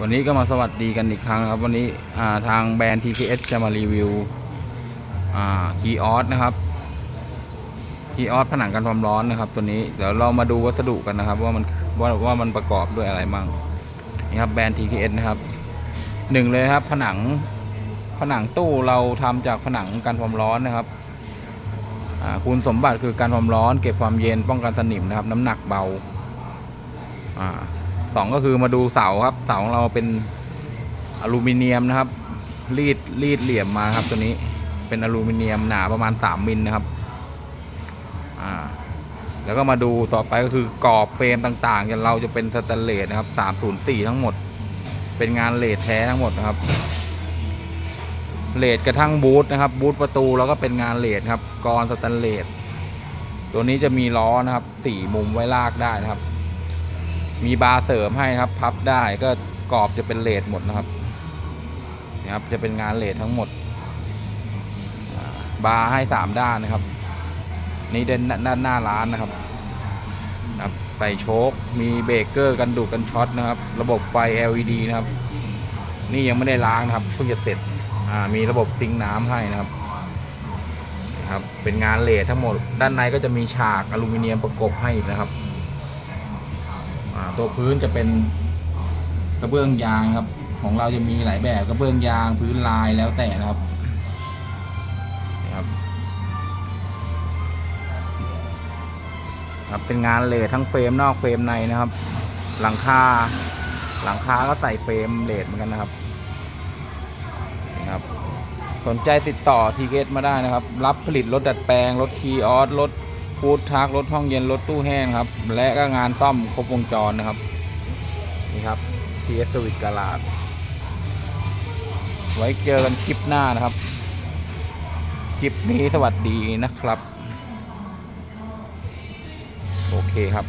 วันนี้ก็มาสวัสดีกันอีกครั้งนะครับ วันนี้ทางแบรนด์ TKS จะมารีวิวคีออสนะครับคีออสผนังกันความร้อนนะครับ ตัวนี้เดี๋ยวเรามาดูวัสดุกันนะครับ ว่ามันว่าว่ามันประกอบด้วยอะไรบ้างนี่ครับแบรนด์ TKS นะครับหนึ่งเลยครับ ผนังผนังตู้เราทำจากผนังกันความร้อนนะครับคุณสมบัติคือการความร้อน เก็บความเย็นป้องกันสนิมนะครับ น้ำหนักเบา อ่าสองก็คือมาดูเสาครับ เสาของเราเป็นอลูมิเนียมนะครับ รีดรีดเหลี่ยมมาครับตัวนี้เป็นอลูมิเนียมหนาประมาณ 3มิลนะครับอ่าแล้วก็มาดูต่อไปก็คือกรอบเฟรมต่างๆอย่างเราจะเป็นสแตนเลสนะครับ 304 ทั้งหมด เป็นงานเลดแท้ทั้งหมดนะครับเลดกระทั่งบูธนะครับ บูธประตูแล้วก็เป็นงานเลดครับกรอนสแตนเลสตัวนี้จะมีล้อนะครับสี่มุมไว้ลากได้นะครับ มีบาร์เสริมให้ครับ พับได้ก็กรอบจะเป็นเลดหมดนะครับนี่ครับจะเป็นงานเลดทั้งหมด บาร์ให้สามด้านนะครับ นี่เด่นด้านหน้าร้านนะครับนะครับใส่โชคมีเบรกเกอร์กันดูดกันช็อตนะครับ ระบบไฟ LED นะครับ นี่ยังไม่ได้ล้างนะครับเพิ่งจะเสร็จมีระบบติ้งน้ำให้นะครับนะครับ เป็นงานเลดทั้งหมด ด้านในก็จะมีฉากอลูมิเนียมประกบให้นะครับ ตัวพื้นจะเป็นกระเบื้องยางครับ ของเราจะมีหลายแบบกระเบื้องยางพื้นลายแล้วแต่นะครับครับครับเป็นงานเลททั้งเฟรมนอกเฟรมในนะครับ หลังคาหลังคาก็ใส่เฟรมเลทเหมือนกันนะครับนี่ครับ สนใจติดต่อทีเกตมาได้นะครับ รับผลิตรถดัดแปลงรถคีออสรถ ฟูดทักรถห้องเย็นรถตู้แห้งครับ และก็งานซ่อมครบวงจรนะครับ นี่ครับ CS สวิตกาลาดไว้เจอกันคลิปหน้านะครับ คลิปนี้สวัสดีนะครับ โอเคครับ